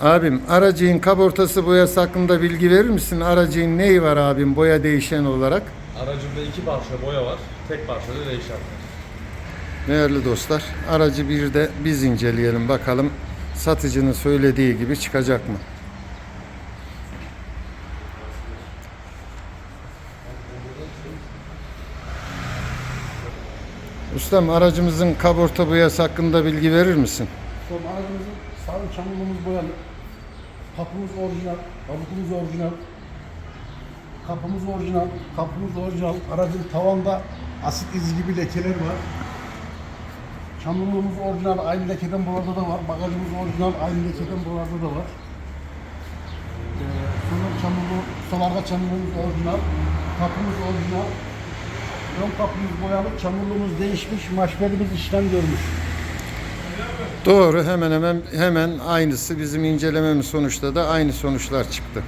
Abim aracın kaportası boyası hakkında bilgi verir misin? Aracın neyi var abim boya değişen olarak? Aracımda iki parça boya var. Tek parçada değişen var. Değerli dostlar aracı bir de biz inceleyelim bakalım satıcının söylediği gibi çıkacak mı? Ustam aracımızın kaporta boyası hakkında bilgi verir misin? Son aracımızın sağ çamurluğumuz boyalı. Kapımız orijinal, kaputumuz orijinal. Kapımız orijinal, kapımız orijinal. Aracın tavanda asit izi gibi lekeler var. Çamurluğumuz orijinal, aynı lekeden burada da var. Bagajımız orijinal, aynı lekeden burada da var. Ee, sonra çamurluğu, sol arka çamurluğumuz orijinal. Kapımız orijinal. Ön kapımız boyalı, çamurluğumuz değişmiş, maşberimiz işlem görmüş. Doğru hemen hemen hemen aynısı bizim incelememiz sonuçta da aynı sonuçlar çıktı.